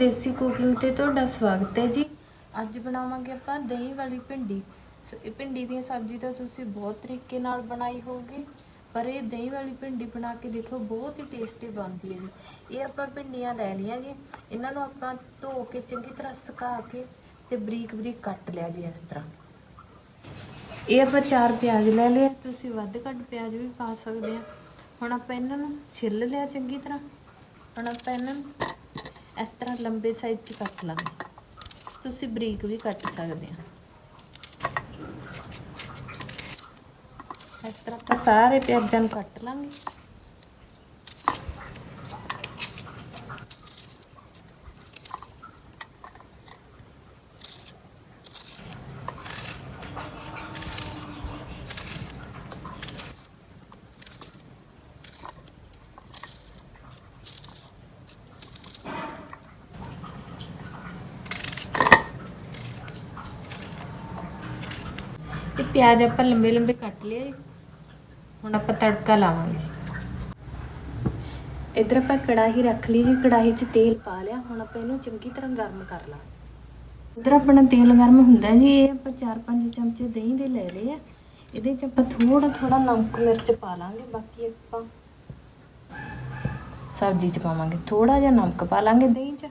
ਦੇਸੀ cooking ਤੇ ਤੁਹਾਡਾ ਸਵਾਗਤ ਹੈ ਜੀ। ਅੱਜ ਬਣਾਵਾਂਗੇ ਆਪਾਂ ਦਹੀਂ ਵਾਲੀ ਭਿੰਡੀ। ਸ- ਇਹ ਭਿੰਡੀ ਦੀ ਸਬਜ਼ੀ ਤਾਂ ਤੁਸੀਂ ਬਹੁਤ ਤਰੀਕੇ ਨਾਲ ਬਣਾਈ ਹੋਊਗੀ ਪਰ ਇਹ ਦਹੀਂ ਵਾਲੀ ਭਿੰਡੀ ਬਣਾ ਕੇ ਦੇਖੋ ਬਹੁਤ ਹੀ ਟੇਸਟੀ ਬਣਦੀ ਹੈ ਜੀ। ਇਹ ਆਪਾਂ ਭਿੰਡੀਆਂ ਲੈ ਲਈਆਂ ਜੀ ਇਹਨਾਂ ਨੂੰ ਆਪਾਂ ਧੋ ਕੇ ਚੰਗੀ ਤਰ੍ਹਾਂ ਸੁਕਾ ਕੇ ਤੇ ਬਰੀਕ ਬਰੀਕ ਕੱਟ ਲਿਆ ਜੀ ਇਸ ਤਰ੍ਹਾਂ। ਇਹ ਆਪਾਂ ਚਾਰ ਪਿਆਜ਼ ਲੈ ਲਏ। ਆ, ਤੁਸੀਂ ਵੱਧ ਘੱਟ ਪਿਆਜ਼ ਵੀ ਪਾ ਸਕਦੇ ਆ। ਹੁਣ ਆਪਾਂ ਇਹਨਾਂ ਨੂੰ ਛਿੱਲ ਲਿਆ ਚੰਗੀ ਤਰ੍ਹਾਂ। ਹੁਣ ਆਪਾਂ ਇਹਨਾਂ ਨੂੰ ਇਸ ਤਰ੍ਹਾਂ ਲੰਬੇ ਸਾਈਜ਼ 'ਚ ਕੱਟ ਲਾਂਗੇ। ਤੁਸੀਂ ਬਰੀਕ ਵੀ ਕੱਟ ਸਕਦੇ ਆ ਇਸ ਤਰ੍ਹਾਂ ਆਪਾਂ ਸਾਰੇ ਪਿਆਜ਼ਾਂ ਨੂੰ ਕੱਟ ਲਾਂਗੇ। ਇਹ ਪਿਆਜ਼ ਆਪਾਂ ਲੰਬੇ ਲੰਬੇ ਕੱਟ ਲਿਆ ਜੀ। ਹੁਣ ਆਪਾਂ ਤੜਕਾ ਲਾਵਾਂਗੇ। ਇਧਰ ਆਪਾਂ ਕੜਾਹੀ ਰੱਖ ਲਈ ਜੀ। ਕੜਾਹੀ 'ਚ ਤੇਲ ਪਾ ਲਿਆ। ਹੁਣ ਆਪਾਂ ਇਹਨੂੰ ਚੰਗੀ ਤਰ੍ਹਾਂ ਗਰਮ ਕਰ ਲਾਂਗੇ ਇਧਰ ਆਪਣਾ ਤੇਲ ਗਰਮ ਹੁੰਦਾ ਜੀ। ਇਹ ਆਪਾਂ 4-5 ਚਮਚੇ ਦਹੀਂ ਦੇ ਲੈ ਲਏ ਆ। ਇਹਦੇ 'ਚ ਆਪਾਂ ਥੋੜਾ ਥੋੜਾ ਨਮਕ ਮਿਰਚ ਪਾ ਲਾਂਗੇ। ਬਾਕੀ ਆਪਾਂ ਸਬਜ਼ੀ 'ਚ ਪਾਵਾਂਗੇ। ਥੋੜਾ ਜਿਹਾ ਨਮਕ ਪਾ ਲਾਂਗੇ ਦਹੀਂ 'ਚ।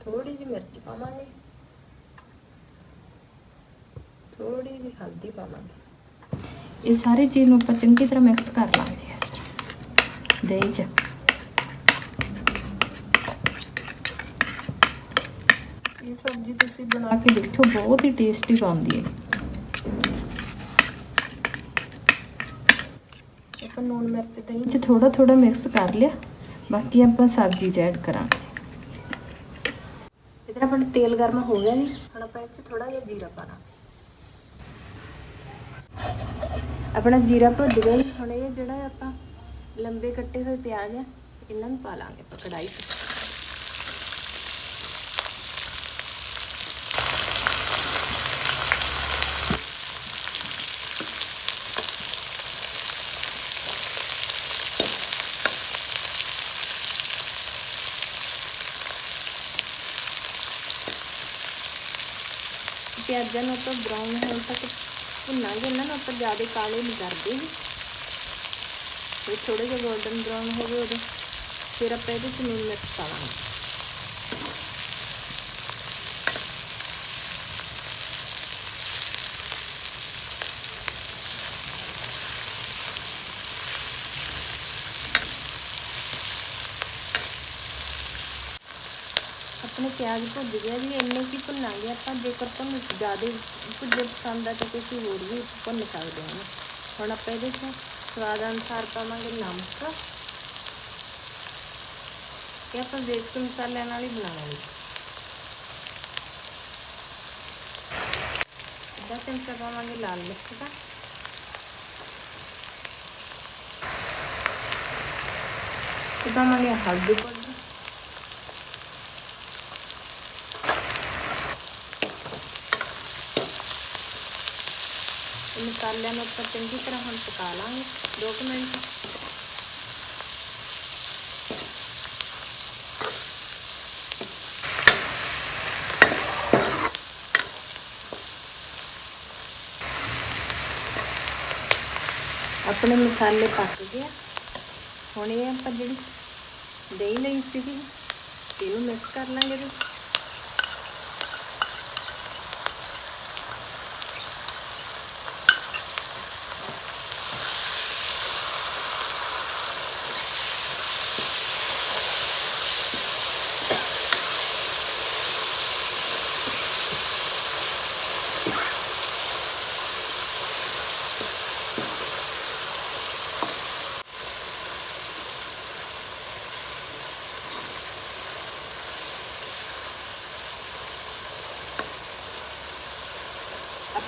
ਥੋੜੀ ਜਿਹੀ ਮਿਰਚ ਪਾਵਾਂਗੇ। ਥੋੜੀ ਜਿਹੀ ਹਲਦੀ ਪਾਵਾਂਗੇ ਇਹ ਸਾਰੀ ਚੀਜ਼ ਨੂੰ ਆਪਾਂ ਚੰਗੀ ਤਰ੍ਹਾਂ ਮਿਕਸ ਕਰ ਲਾਂਗੇ ਇਸ ਤਰ੍ਹਾਂ। ਦਹੀਂ 'ਚ। ਇਹ ਸਬਜ਼ੀ ਤੁਸੀਂ ਬਣਾ ਕੇ ਦੇਖੋ ਬਹੁਤ ਹੀ ਟੇਸਟੀ ਬਣਦੀ ਹੈ। ਆਪਾਂ ਨੂਨ ਮਿਰਚ ਦਹੀਂ 'ਚ ਥੋੜਾ ਥੋੜਾ ਮਿਕਸ ਕਰ ਲਿਆ ਬਾਕੀ ਆਪਾਂ ਸਬਜ਼ੀ 'ਚ ਐਡ ਕਰਾਂਗੇ। ਇਧਰ ਆਪਣਾ ਤੇਲ ਗਰਮ ਹੋ ਗਿਆ ਜੀ। ਹੁਣ ਆਪਾਂ 'ਚ ਥੋੜਾ ਜਿਹਾ ਜੀਰਾ ਪਾਣਾ ਆਪਣਾ ਜੀਰਾ ਭੁੱਜ ਗਿਆ ਹੁਣ ਇਹ ਜਿਹੜਾ ਆਪਾਂ ਲੰਬੇ ਕੱਟੇ ਹੋਏ ਪਿਆਜ਼ ਆ, ਇਹਨਾਂ ਨੂੰ ਪਾ ਲਾਂਗੇ ਆਪਾਂ ਕੜਾਈ 'ਚ। ਪਿਆਜ਼ਾਂ ਨੂੰ ਆਪਾਂ ਬਰਾਊਨ ਹੋਣ ਤੱਕ ਭੁੰਨਾਂਗੇ ਇਹਨਾਂ ਨੂੰ, ਆਪਾਂ ਜ਼ਿਆਦਾ ਕਾਲੇ ਨਹੀਂ ਕਰਦੇ ਜੀ। ਇਹ ਥੋੜੇ ਜਿਹਾ 골ਡਨ ਬਰਾਊਨ ਹੋ ਗਏ ਉਦੋਂ ਫਿਰ ਆਪਾਂ ਇਹਦੇ ਚ ਨੂਨ ਮਿਰਚ ਪਾਵਾਂਗੇ। ਆਪਣੇ ਪਿਆਜ਼ ਭੁੱਜ ਗਿਆ ਜੀ, ਇੰਨੇ ਕੀ ਭੁੰਨਾਂਗੇ ਆਪਾਂ? ਜੇਕਰ ਤੁਹਾਨੂੰ ਜ਼ਿਆਦਾ ਭੁੱਜੇ ਪਸੰਦ ਆ ਤਾਂ ਤੁਸੀਂ ਹੋਰ ਵੀ ਭੁੰਨ ਸਕਦੇ ਹੋ ਹੁਣ ਆਪਾਂ ਇਹਦੇ 'ਚ ਸਵਾਦ ਅਨੁਸਾਰ ਪਾਵਾਂਗੇ ਨਮਕ। ਇਹ ਆਪਾਂ ਦੇਸੀ ਮਸਾਲਿਆਂ ਨਾਲ ਹੀ ਬਣਾਵਾਂਗੇ। ਅੱਧਾ ਚਮਚਾ ਪਾਵਾਂਗੇ ਲਾਲ ਮਿਰਚ ਦਾ। ਤੇ ਪਾਵਾਂਗੇ ਹਲਦੀ ਪਾਊਡਰ ਨੂੰ ਆਪਾਂ ਚੰਗੀ ਤਰ੍ਹਾਂ ਹੁਣ ਪਕਾ ਲਾਂਗੇ। 2 ਮਿੰਟ। ਆਪਣੇ ਮਸਾਲੇ ਪੱਕ ਗਏ ਹੁਣ ਇਹ ਆਪਾਂ ਜਿਹੜੀ ਦਹੀਂ ਲਈ ਸੀਗੀ, ਇਹਨੂੰ ਮਿਕਸ ਕਰ ਲਾਂਗੇ। ਇਹਦੇ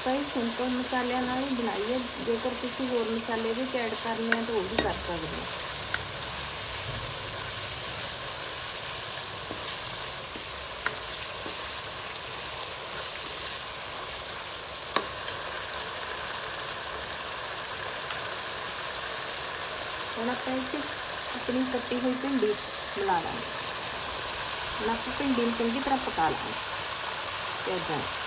ਆਪਾਂ ਇਹ ਸਿੰਪਲ ਮਸਾਲਿਆਂ ਨਾਲ ਹੀ ਬਣਾਈ ਹੈ। ਜੇਕਰ ਤੁਸੀਂ ਹੋਰ ਮਸਾਲੇ ਵੀ ਐਡ ਕਰਨੇ ਆ ਤਾਂ ਉਹ ਵੀ ਕਰ ਸਕਦੇ ਹੋ। ਹੁਣ ਆਪਾਂ ਇਹ 'ਚ ਆਪਣੀ ਕੱਟੀ ਹੋਈ ਭਿੰਡੀ ਮਿਲਾ ਲਾਂਗੇ। ਹੁਣ ਆਪਾਂ ਭਿੰਡੀ ਨੂੰ ਚੰਗੀ ਤਰ੍ਹਾਂ ਪਕਾ ਲਾਂਗੇ ਪਿਆਜ਼ਾਂ ਨਾਲ।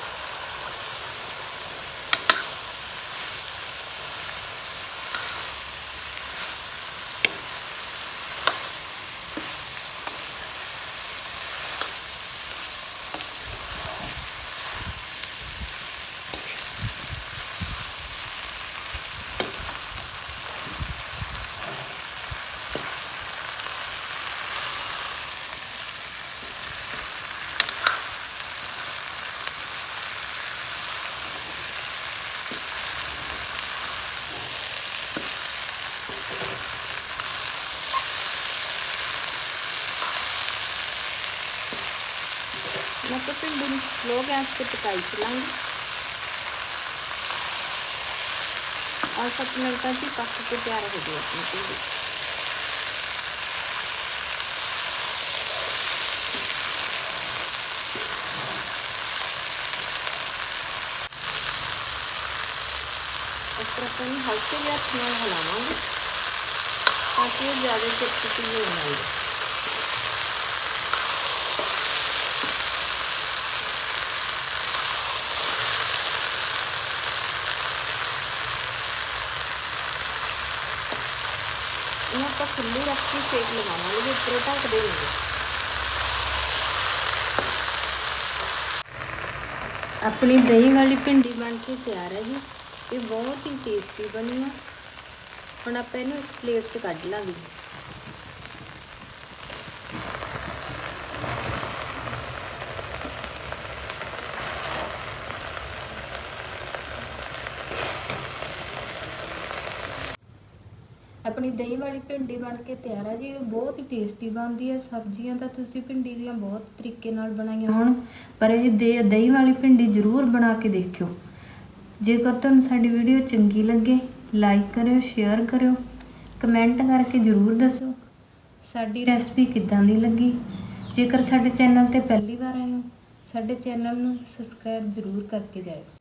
ਹੁਣ ਆਪਾਂ ਭਿੰਡੀ ਨੂੰ ਸਲੋ ਗੈਸ ਤੇ ਪਕਾਈ ਚਲਾਂਗੇ ਔਰ ਸੱਤ ਮਿੰਟਾਂ 'ਚ ਹੀ ਪੱਕ ਕੇ ਤਿਆਰ ਹੋ ਗਈ ਆਪਣੀ ਭਿੰਡੀ ਇਸ ਤਰ੍ਹਾਂ ਆਪਾਂ ਇਹਨੂੰ ਹਲਕੇ ਜਿਹੇ ਹੱਥ ਨਾਲ ਹਿਲਾਵਾਂਗੇ ਤਾਂ ਕਿ ਇਹ ਜ਼ਿਆਦਾ ਚਿਪਚਿਪੀ ਨਹੀਂ ਹੋਵੇ ਇਹਨੂੰ ਆਪਾਂ ਖੁੱਲੀ ਰੱਖ ਕੇ ਸੇਕ ਲਗਾਵਾਂਗੇ, ਵੀ ਉੱਪਰੋਂ ਢੱਕਦੇ ਨਹੀਂ ਆਪਣੀ ਦਹੀਂ ਵਾਲੀ ਭਿੰਡੀ ਬਣ ਕੇ ਤਿਆਰ ਹੈ ਜੀ। ਇਹ ਬਹੁਤ ਹੀ ਟੇਸਟੀ ਬਣੀ ਆ। ਹੁਣ ਆਪਾਂ ਇਹਨੂੰ ਇੱਕ ਪਲੇਟ 'ਚ ਕੱਢ ਲਾਂਗੇ। ਆਪਣੀ ਦਹੀਂ ਵਾਲੀ ਭਿੰਡੀ ਬਣ ਕੇ ਤਿਆਰ ਹੈ ਜੀ, ਇਹ ਬਹੁਤ ਹੀ ਟੇਸਟੀ ਬਣਦੀ ਹੈ ਸਬਜ਼ੀਆਂ ਤਾਂ ਤੁਸੀਂ ਭਿੰਡੀ ਦੀਆਂ ਬਹੁਤ ਤਰੀਕੇ ਨਾਲ ਬਣਾਈਆਂ ਹੋਣ, ਪਰ ਇਹ ਦੇ ਦਹੀਂ ਵਾਲੀ ਭਿੰਡੀ ਜ਼ਰੂਰ ਬਣਾ ਕੇ ਦੇਖਿਓ। ਜੇਕਰ ਤੁਹਾਨੂੰ ਸਾਡੀ ਵੀਡੀਓ ਚੰਗੀ ਲੱਗੇ ਲਾਈਕ ਕਰਿਓ ਸ਼ੇਅਰ ਕਰਿਓ ਕਮੈਂਟ ਕਰਕੇ ਜ਼ਰੂਰ ਦੱਸੋ, ਸਾਡੀ ਰੈਸਪੀ ਕਿੱਦਾਂ ਦੀ ਲੱਗੀ। ਜੇਕਰ ਸਾਡੇ ਚੈਨਲ ਤੇ ਪਹਿਲੀ ਵਾਰ ਆਏ ਹੋ, ਸਾਡੇ ਚੈਨਲ ਨੂੰ ਸਬਸਕ੍ਰਾਈਬ ਜ਼ਰੂਰ ਕਰਕੇ ਜਾਇਓ।